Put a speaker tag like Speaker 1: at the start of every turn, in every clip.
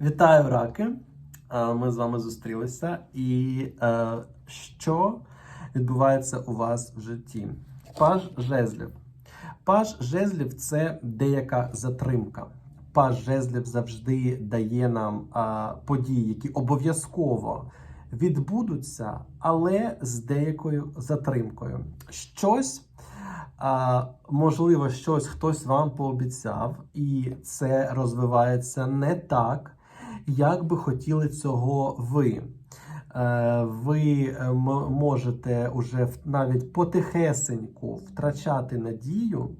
Speaker 1: Вітаю, раки! Е, Ми з вами зустрілися. І е, що відбувається у вас в житті? Паж жезлів. Паж жезлів це деяка затримка. Паж жезлів завжди дає нам а, події, які обов'язково відбудуться, але з деякою затримкою. Щось. А, можливо, щось хтось вам пообіцяв, і це розвивається не так, як би хотіли цього ви. Е, Ви е, можете уже навіть потихесеньку втрачати надію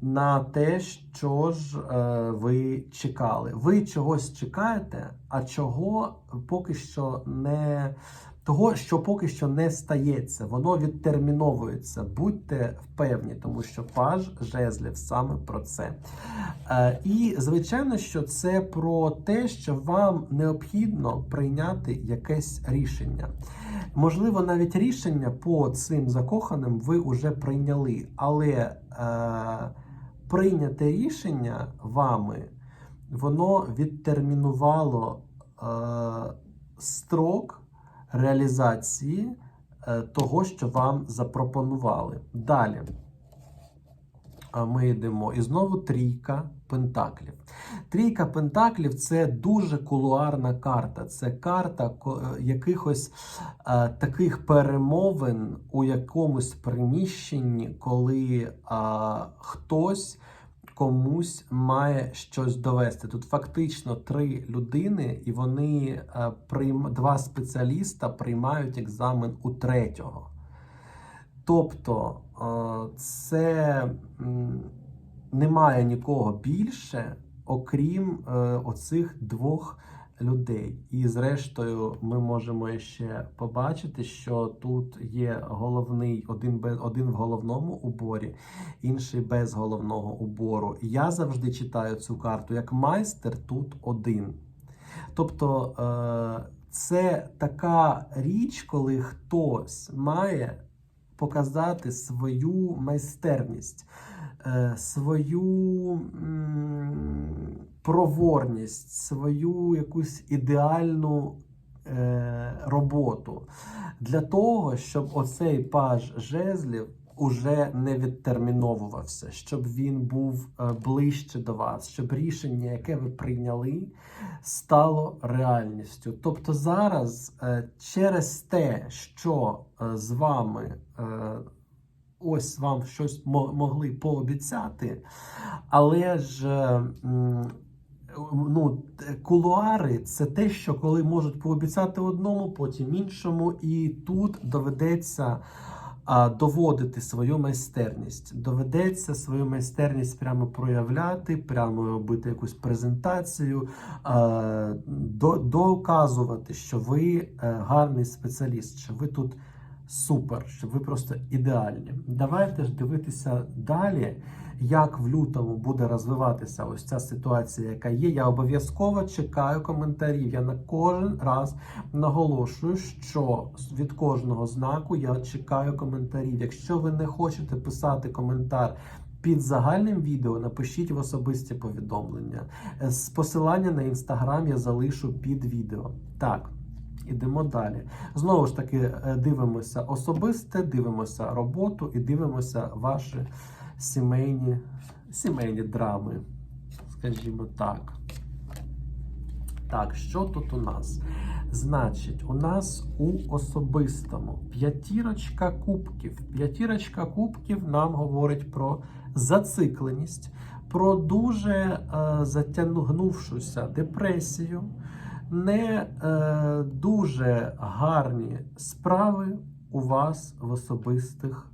Speaker 1: на те, що ж е, ви чекали. Ви чогось чекаєте, а чого поки що не того, що поки що не стається, воно відтерміновується. Будьте впевні, тому що паж жезлів саме про це. Е, і звичайно, що це про те, що вам необхідно прийняти якесь рішення. Можливо, навіть рішення по цим закоханим ви вже прийняли, але е, прийняте рішення вами, воно відтермінувало е, строк реалізації е, того, що вам запропонували. Далі. Ми йдемо. І знову трійка пентаклів. Трійка пентаклів це дуже кулуарна карта. Це карта е, якихось е, таких перемовин у якомусь приміщенні, коли е, хтось комусь має щось довести. Тут фактично три людини, і вони е, два спеціаліста приймають екзамен у третього. Тобто е, це немає нікого більше, окрім е, оцих двох людей. І зрештою, ми можемо ще побачити, що тут є головний один без один в головному уборі, інший без головного убору. Я завжди читаю цю карту як майстер тут один. Тобто е, це така річ, коли хтось має показати свою майстерність, е, свою проворність, свою якусь ідеальну е, роботу для того, щоб оцей паж жезлів уже не відтерміновувався, щоб він був е, ближче до вас, щоб рішення, яке ви прийняли, стало реальністю. Тобто зараз е, через те, що е, з вами ось вам щось могли пообіцяти, але ж. Е, Ну, кулуари це те, що коли можуть пообіцяти одному, потім іншому, і тут доведеться доводити свою майстерність. Доведеться свою майстерність прямо проявляти, прямо робити якусь презентацію, доказувати, що ви е, гарний спеціаліст, що ви тут супер, що ви просто ідеальні. Давайте ж дивитися далі, як в лютому буде розвиватися ось ця ситуація, яка є. Я обов'язково чекаю коментарів. Я на кожен раз наголошую, що від кожного знаку я чекаю коментарів. Якщо ви не хочете писати коментар. Під загальним відео напишіть в особисті повідомлення. Е, З посилання на інстаграм я залишу під відео. Так, ідемо далі. Знову ж таки, е, дивимося особисте, дивимося роботу і дивимося ваші сімейні, сімейні драми. Скажімо так. Так, що тут у нас? Значить, у нас у особистому п'ятірочка кубків. П'ятірочка кубків нам говорить про зацикленість, про дуже е, затягнувшуся депресію, не е, дуже гарні справи у вас в особистих,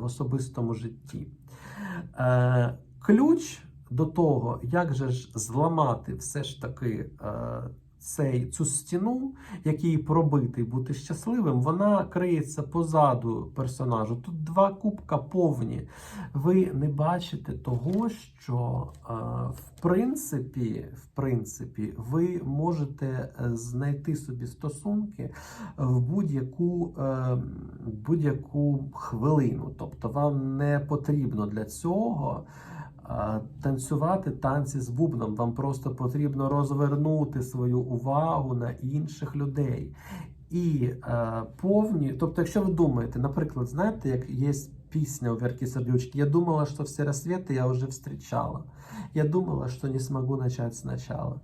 Speaker 1: в особистому житті. Е, ключ до того, як же ж зламати все ж таки е, цей, цю стіну, який пробити бути щасливим, вона криється позаду персонажу. Тут два кубка повні. Ви не бачите того, що е, в принципі, в принципі, ви можете е, знайти собі стосунки в будь-яку е, будь-яку хвилину. Тобто вам не потрібно для цього танцювати танці з бубном. Вам просто потрібно розвернути свою увагу на інших людей. І е, повні, тобто, якщо ви думаєте, наприклад, знаєте, як є пісня у Верки Сердючки, я думала, що всі розсвіти я вже встречала. Я думала, що не смогу начать спочатку.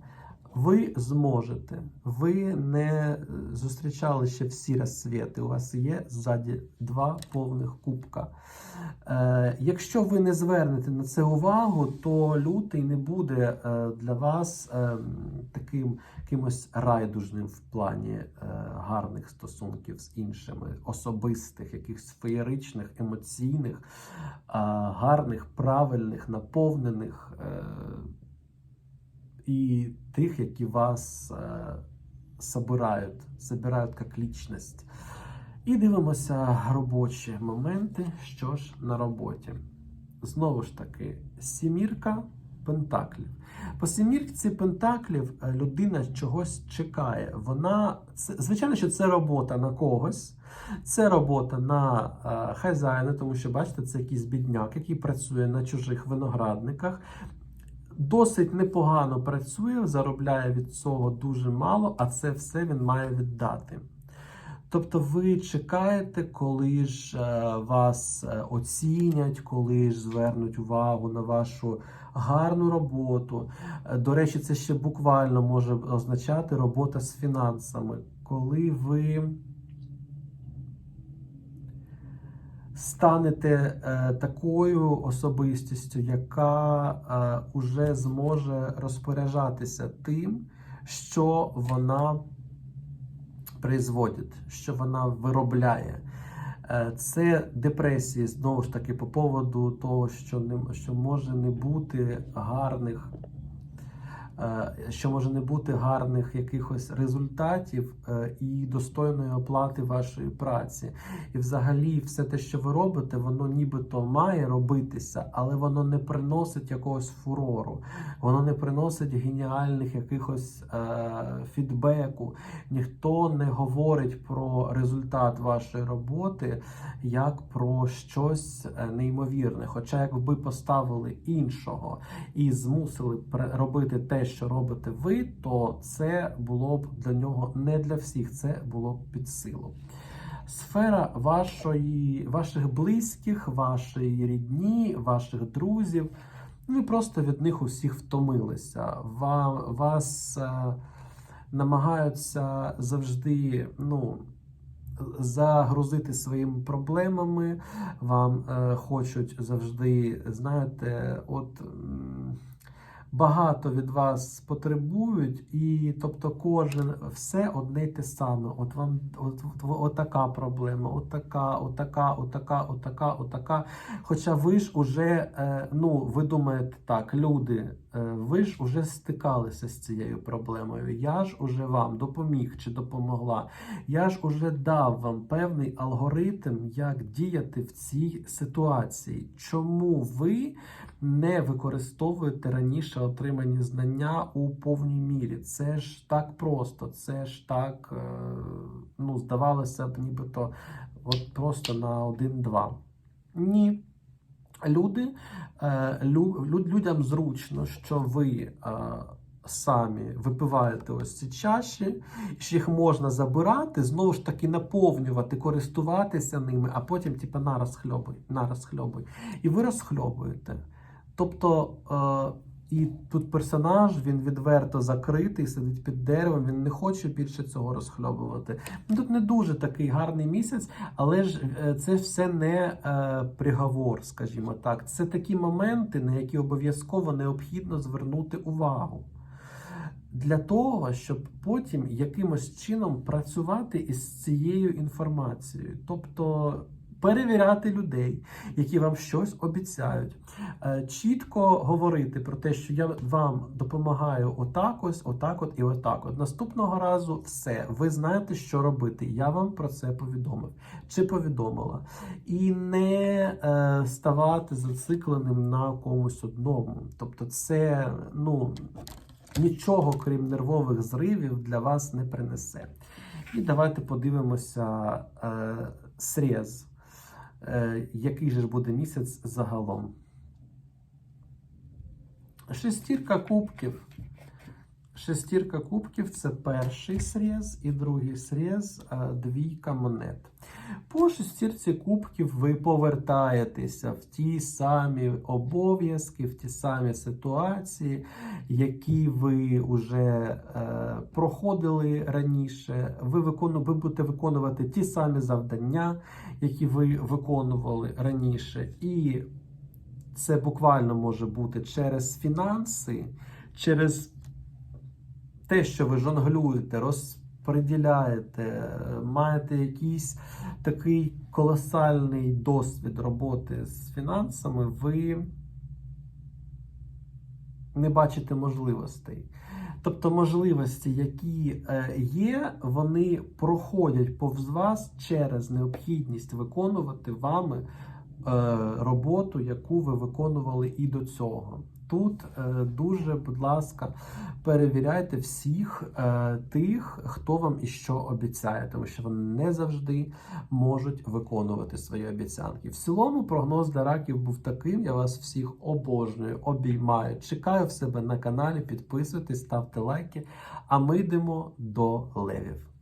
Speaker 1: Ви зможете. Ви не е, зустрічали ще всі розсвіти. У вас є ззаді два повних кубка. Е, якщо ви не звернете на це увагу, то лютий не буде е, для вас е, таким якимось райдужним в плані гарних стосунків з іншими, особистих, якихось феєричних, емоційних, гарних, правильних, наповнених. Е, і тих, які вас е, собирають як лічність. І дивимося робочі моменти, що ж на роботі. Знову ж таки, сімірка пентаклів. По сімірці пентаклів е, людина чогось чекає. Вона звичайно, що це робота на когось, це робота на е, хазяїна, тому що бачите, це якийсь бідняк, який працює на чужих виноградниках. Досить непогано працює, заробляє від цього дуже мало, а це все він має віддати. Тобто ви чекаєте, коли ж е, вас е, оцінять, коли ж звернуть увагу на вашу гарну роботу. Е, До речі, це ще буквально може означати робота з фінансами, коли ви станете е, такою особистістю, яка е, уже зможе розпоряджатися тим, що вона производить, що вона виробляє. Е, Це депресії знову ж таки по поводу того, що не що може не бути гарних, е, що може не бути гарних якихось результатів е, і достойної оплати вашої праці. І взагалі, все те, що ви робите, воно нібито має робитися, але воно не приносить якогось фурору, воно не приносить геніальних якихось е, фідбеку. Ніхто не говорить про результат вашої роботи як про щось е, неймовірне. Хоча, якби поставили іншого і змусили робити те, що робите ви, то це було б для нього не для всіх, це було б під силу. Сфера вашої, ваших близьких, вашої рідні, ваших друзів. Ви просто від них усіх втомилися. Вам, вас е, намагаються завжди ну, загрузити своїми проблемами, вам е, хочуть завжди, знаєте, от. Багато від вас потребують, і тобто кожен все одне й те саме. От вам от, от, така проблема, от така, от така, от така, от така. Хоча ви ж уже, е, ну ви думаєте так, люди, ви ж уже стикалися з цією проблемою. Я ж уже вам допоміг чи допомогла. Я ж уже дав вам певний алгоритм, як діяти в цій ситуації. Чому ви не використовуєте раніше отримані знання у повній мірі? Це ж так просто, це ж так, е, ну, здавалося б, нібито от просто на один-два. Ні. Люди, е, лю- лю- людям зручно, що ви е, самі випиваєте ось ці чаші, що їх можна забирати, знову ж таки наповнювати, користуватися ними, а потім, типу, на розхльобуй, на розхльобуй. І ви розхльобуєте. Тобто, е, і тут персонаж він відверто закритий, сидить під деревом, він не хоче більше цього розхльобувати. Тут не дуже такий гарний місяць, але ж е, це все не е, приговор, скажімо так. Це такі моменти, на які обов'язково необхідно звернути увагу. Для того, щоб потім якимось чином працювати із цією інформацією. Тобто перевіряти людей, які вам щось обіцяють, Е, чітко говорити про те, що я вам допомагаю отак ось, отак от і отак. От наступного разу все. Ви знаєте, що робити. Я вам про це повідомив чи повідомила. І не е, ставати зацикленим на комусь одному. Тобто, це ну. Нічого, крім нервових зривів, для вас не принесе. І давайте подивимося е, срез. Е, який же ж буде місяць загалом? Шестірка кубків. Шестірка кубків це перший срез і другий срез е, двійка монет. По шестірці кубків ви повертаєтеся в ті самі обов'язки, в ті самі ситуації, які ви вже е, проходили раніше. Ви, викону, ви будете виконувати ті самі завдання, які ви виконували раніше. І це буквально може бути через фінанси, через те, що ви жонглюєте, розподіляєте, е, маєте якийсь такий колосальний досвід роботи з фінансами, ви не бачите можливостей. Тобто можливості, які е, є, вони проходять повз вас через необхідність виконувати вами е, роботу, яку ви виконували і до цього. Тут е, дуже, будь ласка, перевіряйте всіх е, тих, хто вам і що обіцяє, тому що вони не завжди можуть виконувати свої обіцянки. В цілому прогноз для раків був таким. Я вас всіх обожнюю, обіймаю. Чекаю в себе на каналі. Підписуйтесь, ставте лайки. А ми йдемо до левів.